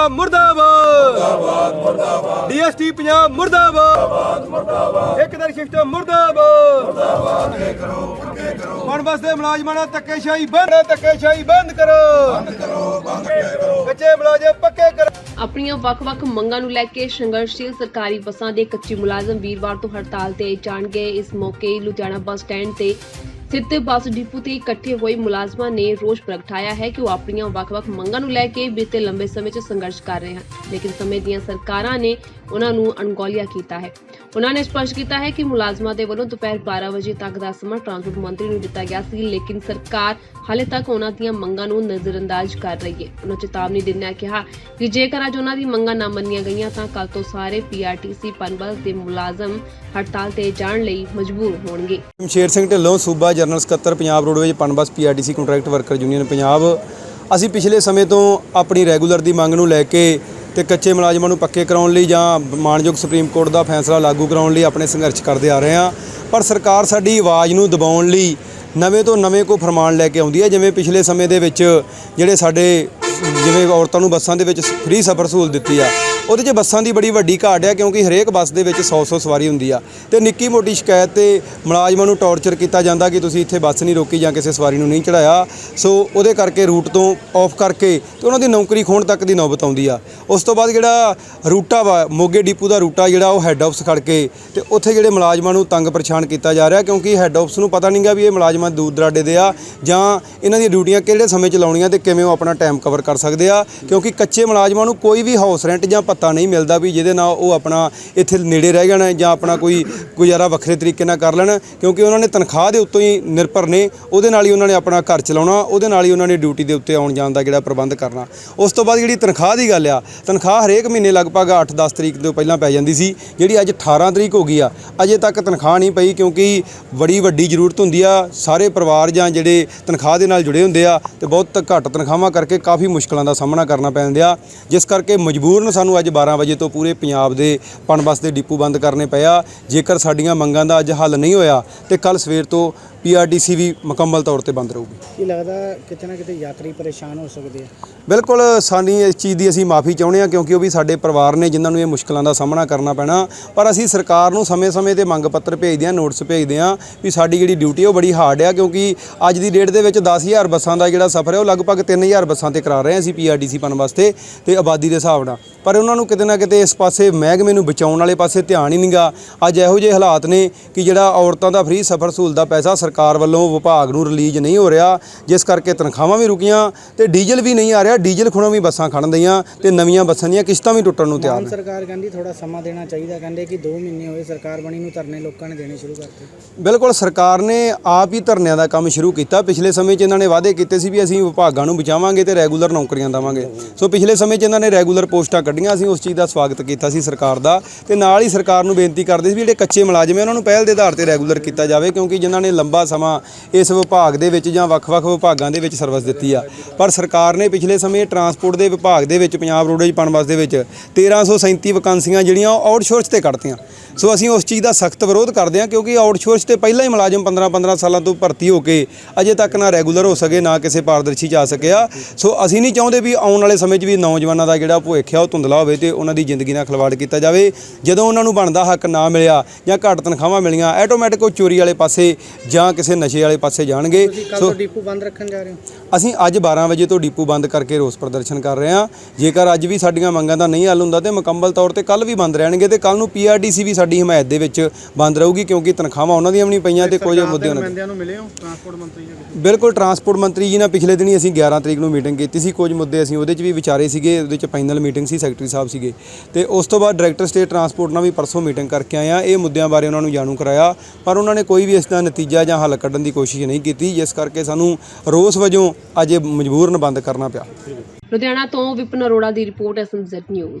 ਪੰਜਾਬ ਮੁਰਦਾਬਾਦ। ਮੁਰਦਾਬਾਦ ਮੁਰਦਾਬਾਦ ਡੀਐਸਟੀ ਪੰਜਾਬ ਮੁਰਦਾਬਾਦ। ਮੁਰਦਾਬਾਦ ਇੱਕ ਦਰ ਸਿਸਟਮ ਮੁਰਦਾਬਾਦ। ਮੁਰਦਾਬਾਦ ਪੱਕੇ ਕਰੋ ਪੱਕੇ ਕਰੋ ਹੁਣ ਬਸ ਦੇ ਮੁਲਾਜ਼ਮਾਂ ਨਾਲ ਧੱਕੇਸ਼ਾਹੀ ਬੰਦ ਧੱਕੇਸ਼ਾਹੀ ਬੰਦ ਕਰੋ ਬੰਦ ਕਰੋ ਬੰਦ ਕਰੋ। ਕੱਚੇ ਮੁਲਾਜ਼ਮ ਪੱਕੇ ਕਰੋ। ਆਪਣੀਆਂ ਵੱਖ-ਵੱਖ ਮੰਗਾਂ ਨੂੰ ਲੈ ਕੇ ਸੰਘਰਸ਼ਸ਼ੀਲ ਸਰਕਾਰੀ ਬੱਸਾਂ ਦੇ ਕੱਚੇ ਮੁਲਾਜ਼ਮ ਵੀਰਵਾਰ ਤੋਂ ਹੜਤਾਲ ਤੇ ਜਾਣਗੇ। ਇਸ ਮੌਕੇ ਲੁਧਿਆਣਾ ਬੱਸ ਸਟੈਂਡ ਤੇ ਸਥਿਤ ਬੱਸ ਡਿਪੂ ਤੇ ਇਕੱਠੇ ਹੋਏ ਮੁਲਾਜ਼ਮਾਂ ਨੇ ਰੋਸ ਪ੍ਰਗਟਾਇਆ ਹੈ ਕਿ ਉਹ ਆਪਣੀਆਂ ਵੱਖ-ਵੱਖ ਮੰਗਾਂ ਨੂੰ ਲੈ ਕੇ ਬੀਤੇ ਲੰਬੇ ਸਮੇਂ 'ਚ ਸੰਘਰਸ਼ ਕਰ ਰਹੇ ਹਨ। ਲੇਕਿਨ ਸਮੇਂ ਦੀਆਂ ਸਰਕਾਰਾਂ ਨੇ ਉਹਨਾਂ ਨੂੰ ਅਣਗੌਲਿਆ ਕੀਤਾ ਹੈ। ਉਹਨਾਂ ਨੇ ਸਪਸ਼ਟ ਕੀਤਾ ਹੈ ਕਿ ਮੁਲਾਜ਼ਮਾਂ ਦੇ ਵੱਲੋਂ ਦੁਪਹਿਰ 12 ਵਜੇ ਤੱਕ ਦਾ ਸਮਾਂ ਟਰਾਂਸਪੋਰਟ ਮੰਤਰੀ ਨੂੰ ਦਿੱਤਾ ਗਿਆ ਸੀ, ਲੇਕਿਨ ਸਰਕਾਰ ਹਾਲੇ ਤੱਕ ਉਹਨਾਂ ਦੀਆਂ ਮੰਗਾਂ ਨੂੰ ਨਜ਼ਰਅੰਦਾਜ਼ ਕਰ ਰਹੀ ਹੈ। ਉਹਨਾਂ ਚੇਤਾਵਨੀ ਦਿੰਦਿਆਂ ਕਿਹਾ ਕਿ ਜੇਕਰ ਅੱਜ ਉਹਨਾਂ ਦੀ ਮੰਗਾਂ ਨਾ ਮੰਨੀਆਂ ਗਈਆਂ ਤਾਂ ਕੱਲ ਤੋਂ ਸਾਰੇ ਪੀਆਰਟੀਸੀ ਪਨਬਸ ਦੇ ਮੁਲਾਜ਼ਮ ਹੜਤਾਲ ਤੇ ਜਾਣ ਲਈ ਮਜਬੂਰ ਹੋਣਗੇ। ਸ਼ਮਸ਼ੇਰ ਸਿੰਘ ਢਿੱਲੋਂ ਸੂਬਾ ਜਨਰਲ ਸਕੱਤਰ Punjab roadways PUNBUS PRTC contract worker union Punjab. ਅਸੀਂ ਪਿਛਲੇ ਸਮੇਂ ਤੋਂ ਆਪਣੀ ਰੈਗੂਲਰ ਦੀ ਮੰਗ ਨੂੰ ਲੈ ਕੇ ਤੇ ਕੱਚੇ ਮੁਲਾਜ਼ਮਾਂ ਨੂੰ ਪੱਕੇ ਕਰਾਉਣ ਲਈ ਜਾਂ ਮਾਨਯੋਗ ਸੁਪਰੀਮ ਕੋਰਟ ਦਾ ਫੈਸਲਾ ਲਾਗੂ ਕਰਾਉਣ ਲਈ ਆਪਣੇ ਸੰਘਰਸ਼ ਕਰਦੇ ਆ ਰਹੇ ਹਾਂ। ਪਰ ਸਰਕਾਰ ਸਾਡੀ ਆਵਾਜ਼ ਨੂੰ ਦਬਾਉਣ ਲਈ ਨਵੇਂ ਤੋਂ ਨਵੇਂ ਕੋ ਫਰਮਾਨ ਲੈ ਕੇ ਆਉਂਦੀ ਹੈ। ਜਿਵੇਂ ਪਿਛਲੇ ਸਮੇਂ ਦੇ ਵਿੱਚ ਜਿਹੜੇ ਸਾਡੇ, ਜਿਵੇਂ ਔਰਤਾਂ ਨੂੰ ਬੱਸਾਂ ਦੇ ਵਿੱਚ ਫ੍ਰੀ ਸਫ਼ਰ ਸਹੂਲਤ ਦਿੱਤੀ ਆ ਉਹਦੇ 'ਚ ਬੱਸਾਂ ਦੀ ਬੜੀ ਵੱਡੀ ਘਾਟ ਆ, ਕਿਉਂਕਿ ਹਰੇਕ ਬੱਸ ਦੇ ਵਿੱਚ 100-100 ਸਵਾਰੀ ਹੁੰਦੀ ਆ। ਤੇ ਨਿੱਕੀ ਮੋਟੀ ਸ਼ਿਕਾਇਤ ਤੇ ਮੁਲਾਜ਼ਮਾਂ ਨੂੰ ਟੌਰਚਰ ਕੀਤਾ ਜਾਂਦਾ ਕਿ ਤੁਸੀਂ ਇੱਥੇ ਬੱਸ ਨਹੀਂ ਰੋਕੀ ਜਾਂ ਕਿਸੇ ਸਵਾਰੀ ਨੂੰ ਨਹੀਂ ਚੜਾਇਆ ਸੋ ਉਹਦੇ ਕਰਕੇ ਰੂਟ ਤੋਂ ਆਫ ਕਰਕੇ ਤੇ ਉਹਨਾਂ ਦੀ ਨੌਕਰੀ ਖੋਣ ਤੱਕ ਦੀ ਨੌਬਤ ਆਉਂਦੀ ਆ। ਉਸ ਤੋਂ ਬਾਅਦ ਜਿਹੜਾ ਰੂਟਾ ਵਾ, ਮੋਗੇ ਡਿਪੂ ਦਾ ਰੂਟਾ ਜਿਹੜਾ ਉਹ ਹੈੱਡ ਆਫਿਸ ਖੜ ਕੇ ਤੇ ਉੱਥੇ ਜਿਹੜੇ ਮੁਲਾਜ਼ਮਾਂ ਨੂੰ ਤੰਗ ਪਰੇਸ਼ਾਨ ਕੀਤਾ ਜਾ ਰਿਹਾ, ਕਿਉਂਕਿ ਹੈੱਡ ਆਫਿਸ ਨੂੰ ਪਤਾ ਨਹੀਂਗਾ ਵੀ ਇਹ ਮੁਲਾਜ਼ਮਾਂ ਦੂਰ ਦਰਾਡੇ ਦੇ ਆ ਜਾਂ ਇਹਨਾਂ ਦੀਆਂ ਡਿਊਟੀਆਂ ਕਿਹੜੇ ਸਮੇਂ 'ਚ ਲਾਉਣੀਆਂ ਤੇ ਕਿਵੇਂ ਉਹ ਆਪਣਾ ਟਾਈਮ ਕਵਰ ਕਰ ਸਕਦੇ ਆ। ਕਿਉਂਕਿ ਕੱਚੇ ਮੁਲਾਜ਼ਮਾਂ ਨੂੰ ਕੋਈ ਵੀ ਹਾਊਸ ਰੈਂਟ ਜਾਂ ਪੱਤਾ ਨਹੀਂ ਮਿਲਦਾ ਵੀ ਜਿਹਦੇ ਨਾਲ ਉਹ ਆਪਣਾ ਇੱਥੇ ਨੇੜੇ ਰਹਿ ਜਾਣ ਜਾਂ ਆਪਣਾ ਕੋਈ ਗੁਜ਼ਾਰਾ ਵੱਖਰੇ ਤਰੀਕੇ ਨਾਲ ਕਰ ਲੈਣ ਕਿਉਂਕਿ ਉਹਨਾਂ ਨੇ ਤਨਖਾਹ ਦੇ ਉੱਤੋਂ ਹੀ ਨਿਰਭਰ ਨੇ, ਉਹਦੇ ਨਾਲ ਹੀ ਉਹਨਾਂ ਨੇ ਆਪਣਾ ਘਰ ਚਲਾਉਣਾ, ਉਹਦੇ ਨਾਲ ਹੀ ਉਹਨਾਂ ਨੇ ਡਿਊਟੀ ਦੇ ਉੱਤੇ ਆਉਣ ਜਾਣ ਦਾ ਜਿਹੜਾ ਪ੍ਰਬੰਧ ਕਰਨਾ। ਉਸ ਤੋਂ ਬਾਅਦ ਜਿਹੜੀ ਤਨਖਾਹ ਦੀ ਗੱਲ ਆ, ਤਨਖਾਹ ਹਰੇਕ ਮਹੀਨੇ ਲਗਭਗ 8-10 ਤਰੀਕ ਤੋਂ ਪਹਿਲਾਂ ਪੈ ਜਾਂਦੀ ਸੀ, ਜਿਹੜੀ ਅੱਜ 18 ਤਰੀਕ ਹੋ ਗਈ ਆ, ਅਜੇ ਤੱਕ ਤਨਖਾਹ ਨਹੀਂ ਪਈ ਕਿਉਂਕਿ ਬੜੀ ਵੱਡੀ ਜ਼ਰੂਰਤ ਹੁੰਦੀ ਆ, ਸਾਰੇ ਪਰਿਵਾਰ ਜਾਂ ਜਿਹੜੇ ਤਨਖਾਹ ਦੇ ਨਾਲ ਜੁੜੇ ਹੁੰਦੇ ਆ, ਤੇ ਬਹੁਤ ਘੱਟ ਤਨਖਾਹਾਂ ਕਰਕੇ ਕਾਫੀ ਮੁਸ਼ਕਲਾਂ ਦਾ ਸਾਹਮਣਾ ਕਰਨਾ ਪੈਂਦਾ ਜਿਸ ਕਰਕੇ ਮਜਬੂਰਨ ਸਾਨੂੰ ਅੱਜ 12 ਵਜੇ ਤੋਂ ਪੂਰੇ ਪੰਜਾਬ ਦੇ ਪਨਬਸ ਦੇ ਡਿਪੂ ਬੰਦ ਕਰਨੇ ਪਿਆ ਜੇਕਰ ਸਾਡੀਆਂ ਮੰਗਾਂ ਦਾ ਅੱਜ ਹੱਲ ਨਹੀਂ ਹੋਇਆ, ਤੇ ਕੱਲ ਸਵੇਰ ਤੋਂ ਪੀਆਰਟੀਸੀ ਵੀ ਮੁਕੰਮਲ ਤੌਰ ਤੇ ਬੰਦ ਰਹੂਗੀ। ਕੀ ਲੱਗਦਾ ਕਿਤੇ ਨਾ ਕਿਤੇ ਯਾਤਰੀ ਪਰੇਸ਼ਾਨ ਹੋ ਸਕਦੇ ਆ? ਬਿਲਕੁਲ ਸਾਡੀ ਇਸ ਚੀਜ਼ ਦੀ ਅਸੀਂ ਮਾਫੀ ਚਾਹੁੰਦੇ ਹਾਂ ਕਿਉਂਕਿ ਉਹ ਵੀ ਸਾਡੇ ਪਰਿਵਾਰ ਨੇ ਜਿਨ੍ਹਾਂ ਨੂੰ ਇਹ ਮੁਸ਼ਕਲਾਂ ਦਾ ਸਾਹਮਣਾ ਕਰਨਾ ਪੈਣਾ। ਪਰ ਅਸੀਂ ਸਰਕਾਰ ਨੂੰ ਸਮੇਂ-ਸਮੇਂ ਤੇ ਮੰਗ ਪੱਤਰ ਭੇਜਦੇ ਹਾਂ, ਨੋਟਿਸ ਭੇਜਦੇ ਹਾਂ ਵੀ ਸਾਡੀ ਜਿਹੜੀ ਡਿਊਟੀ ਉਹ ਬੜੀ ਹਾਰਡ ਆ ਕਿਉਂਕਿ ਅੱਜ ਦੀ ਡੇਟ ਦੇ ਵਿੱਚ 10000 ਬੱਸਾਂ ਦਾ ਜਿਹੜਾ ਸਫ਼ਰ ਹੈ ਉਹ ਲਗਭਗ 3000 ਬੱਸਾਂ ਤੇ ਕਰਾ ਰਹੇ ਹਾਂ ਅਸੀਂ ਪੀਆਰਡੀਸੀ ਪਨ ਵਾਸਤੇ ਤੇ ਆਬਾਦੀ ਦੇ ਹਿਸਾਬ ਨਾਲ। ਪਰ ਉਹਨਾਂ ਨੂੰ ਕਿਤੇ ਨਾ ਕਿਤੇ ਇਸ ਪਾਸੇ ਮਹਿਕਮੇ ਨੂੰ ਬਚਾਉਣ ਵਾਲੇ ਪਾਸੇ ਧਿਆਨ ਹੀ ਨਹੀਂਗਾ ਅੱਜ ਇਹੋ ਜਿਹੇ ਹਾਲਾਤ ਨੇ ਕਿ ਜਿਹੜਾ ਔਰਤਾਂ ਦਾ ਫ੍ਰੀ ਸਫ਼ਰ ਸਹੂਲਤ ਦਾ ਪੈਸਾ ਸਰਕਾਰ ਵੱਲੋਂ ਵਿਭਾਗ ਨੂੰ ਰਿਲੀਜ਼ ਨਹੀਂ ਹੋ ਰਿਹਾ, ਜਿਸ ਕਰਕੇ ਤਨਖਾਹਾਂ ਵੀ ਰੁਕੀਆਂ ਤੇ ਡੀਜ਼ਲ ਵੀ ਨਹੀਂ ਆ ਰਿਹਾ। ਡੀਜ਼ਲ ਖੁਣੋਂ ਵੀ ਬੱਸਾਂ ਖੜਨ ਦਈਆਂ ਤੇ ਨਵੀਆਂ ਬੱਸਾਂ ਦੀਆਂ ਕਿਸ਼ਤਾਂ ਵੀ ਟੁੱਟਣ ਨੂੰ ਤਿਆਰ ਮਾਨ ਨੇ। ਸਰਕਾਰ ਕਹਿੰਦੀ ਥੋੜਾ ਸਮਾਂ ਦੇਣਾ ਚਾਹੀਦਾ ਕਹਿੰਦੇ ਕਿ 2 ਮਹੀਨੇ ਹੋਏ ਸਰਕਾਰ ਬਣੀ ਨੂੰ ਧਰਨੇ ਲੋਕਾਂ ਨੇ ਦੇਣੇ ਸ਼ੁਰੂ ਕਰਤੇ। ਬਿਲਕੁਲ ਸਰਕਾਰ ਨੇ ਆਪ ਹੀ ਧਰਨਿਆਂ ਦਾ ਕੰਮ ਸ਼ੁਰੂ ਕੀਤਾ। ਪਿਛਲੇ ਸਮੇਂ 'ਚ ਇਹਨਾਂ ਨੇ ਵਾਅਦੇ ਕੀਤੇ ਸੀ ਵੀ ਅਸੀਂ ਵਿਭਾਗਾਂ ਨੂੰ ਬਚਾਵਾਂਗੇ ਤੇ ਰੈਗੂਲਰ ਨੌਕਰੀਆਂ ਦੇਵਾਂਗੇ। ਸੋ ਪਿਛਲੇ ਸਮੇਂ 'ਚ ਇਹਨਾਂ ਨੇ ਰੈਗੂਲਰ ਪੋਸਟਾਂ ਕੱਢੀਆਂ ਅਸੀਂ ਉਸ ਚੀਜ਼ ਦਾ ਸਵਾਗਤ ਕੀਤਾ ਸੀ ਸਰਕਾਰ ਦਾ ਤੇ ਨਾਲ ਹੀ ਸਰਕਾਰ ਨੂੰ ਬੇਨਤੀ ਕਰਦੇ ਸੀ ਵੀ ਜਿਹੜੇ ਕੱਚੇ ਮੁਲਾਜ਼ਮ ਹੈ ਉਹਨਾਂ ਨੂੰ ਪਹਿਲ ਦੇ ਆਧਾਰ ਤੇ ਰੈਗੂਲਰ ਕੀਤਾ ਜਾਵੇ ਕਿਉਂਕਿ ਜਿਨ੍ਹਾਂ ਨੇ ਲੰਬਾ ਸਮਾਂ ਇਸ ਵਿਭਾਗ ਦੇ ਵਿੱਚ ਜਾਂ ਵੱਖ-ਵੱਖ ਵਿਭਾਗਾਂ ਦੇ ਵਿੱਚ ਸਰਵਿਸ ਦਿੱਤੀ ਆ। ਪਰ ਸਰਕਾਰ ਨੇ ਪਿਛਲੇ ਸਮੇਂ ਟਰਾਂਸਪੋਰਟ ਦੇ ਵਿਭਾਗ ਦੇ ਵਿੱਚ ਪੰਜਾਬ ਰੋਡਵੇਜ ਪਨਬਸ ਦੇ ਵਿੱਚ 1337 ਵੈਕੰਸੀਆਂ ਜਿਹੜੀਆਂ ਉਹ ਆਊਟਸੋਰਸ ਤੇ ਕੱਢਤੀਆਂ। ਸੋ ਅਸੀਂ ਉਸ ਚੀਜ਼ ਦਾ ਸਖਤ ਵਿਰੋਧ ਕਰਦੇ ਹਾਂ ਕਿਉਂਕਿ ਆਊਟਸੋਰਸ ਤੇ ਪਹਿਲਾਂ ਹੀ ਮੁਲਾਜ਼ਮ 15-15 ਸਾਲਾਂ ਤੋਂ ਭਰਤੀ ਹੋ ਕੇ ਅਜੇ ਤੱਕ ਨਾ ਰੈਗੂਲਰ ਹੋ ਸਕੇ ਨਾ ਕਿਸੇ ਪਾਰਦਰਸ਼ੀ ਆ ਸਕਿਆ। ਸੋ ਅਸੀਂ ਨਹੀਂ ਚਾਹੁੰਦੇ ਵੀ ਆਉਣ ਵਾਲੇ ਸਮੇਂ 'ਚ ਵੀ ਨੌਜਵਾਨਾਂ ਦਾ ਜਿਹੜਾ ਭੁੱਖ ਆ ਉਹ ਧੁੰਦਲਾ ਹੋਵੇ ਤੇ ਉਹਨਾਂ ਦੀ ਜ਼ਿੰਦਗੀ ਨਾਲ ਖਿਲਵਾੜ ਕੀਤਾ ਜਾਵੇ। ਜਦੋਂ ਉਹਨਾਂ ਨੂੰ ਬਣਦਾ ਹੱਕ ਨਾ ਮਿਲਿਆ ਜਾਂ ਘੱਟ ਤਨਖਾਹਾਂ ਮਿਲੀਆਂ ਆਟੋਮੈਟਿਕ ਉਹ ਚੋਰੀ ਵਾਲੇ ਪਾਸੇ ਜਾਂ ਕਿਸੇ ਨਸ਼ੇ ਵਾਲੇ ਪਾਸੇ ਜਾਣਗੇ। ਸੋ ਡਿਪੂ ਬੰਦ ਰੱਖਣ ਜਾ ਰਹੇ ਹੋ? ਅਸੀਂ ਅੱਜ 12 ਵਜੇ ਤੋਂ ਡਿਪੂ ਬੰਦ ਕਰਕੇ ਰੋਸ ਪ੍ਰਦਰਸ਼ਨ ਕਰ ਰਹੇ ਹਾਂ। ਜੇਕਰ ਅੱਜ ਵੀ ਸਾਡੀਆਂ ਮੰਗਾਂ ਦਾ ਨਹੀਂ ਹੱਲ ਹੁੰਦਾ ਤੇ ਮੁਕੰਮਲ ਤੌਰ ਤੇ ਕੱਲ ਵੀ ਬੰਦ ਰਹਿਣਗੇ ਤੇ ਕੱਲ ਨੂੰ ਪੀਆਰਡੀਸੀ ਵੀ ਸਾਡੀ ਹਮਾਇਤ ਦੇ ਵਿੱਚ ਬੰਦ ਰਹੂਗੀ ਕਿਉਂਕਿ ਤਨਖਾਹਾਂ ਉਹਨਾਂ ਦੀਆਂ ਵੀ ਨਹੀਂ ਪਈਆਂ ਤੇ ਕੁਝ ਮੁੱਦੇ ਉਹਨਾਂ ਦੇ ਨੁਮਾਇੰਦਿਆਂ ਨੂੰ ਮਿਲੇ ਹੋ? ਟਰਾਂਸਪੋਰਟ ਮੰਤਰੀ ਜੀ ਬਿਲਕੁਲ ਟਰਾਂਸਪੋਰਟ ਮੰਤਰੀ ਜੀ ਨਾਲ ਪਿਛਲੇ ਦਿਨੀ ਅਸੀਂ 11 ਤਰੀਕ ਨੂੰ ਮੀਟਿੰਗ ਕੀਤੀ ਸੀ। ਕੁਝ ਮੁੱਦੇ ਅਸੀਂ ਉਹਦੇ 'ਚ ਵੀ ਵਿਚਾਰੇ ਸੀਗੇ ਉਹਦੇ 'ਚ ਫਾਈਨਲ ਮੀਟਿੰਗ ਸੀ ਸੈਕਟਰੀ ਸਾਹਿਬ ਸੀਗੇ। ਤੇ ਉਸ ਤੋਂ ਬਾਅਦ ਡਾਇਰੈਕਟਰ ਸਟੇਟ ਟਰਾਂਸਪੋਰਟ ਨਾਲ ਵੀ ਪਰਸੋਂ ਮੀਟਿੰਗ ਕਰਕੇ ਆਏ ਆ ਇਹ ਮੁੱਦਿਆਂ ਬਾਰੇ ਉਹਨਾਂ ਨੂੰ ਜਾਣੂ ਕਰਾਇਆ ਪਰ ਉਹਨਾਂ ਨੇ ਕੋਈ ਵੀ ਇਸ ਦਾ ਨਤੀਜਾ ਜਾਂ ਹੱਲ ਕੱਢਣ ਦੀ ਕੋਸ਼ਿਸ਼ ਨਹੀਂ ਕੀਤੀ ਜਿਸ ਕਰਕੇ ਸਾਨੂੰ ਰੋਸ ਵਜੋਂ ਅੱਜ ਮਜਬੂਰਨ ਬੰਦ ਕਰਨਾ ਪਿਆ। ਲੁਧਿਆਣਾ ਤੋਂ ਵਿਪਨ ਅਰੋੜਾ ਦੀ ਰਿਪੋਰਟ ਐਸਐਮਜ਼ੈਡ ਨਿਊਜ਼।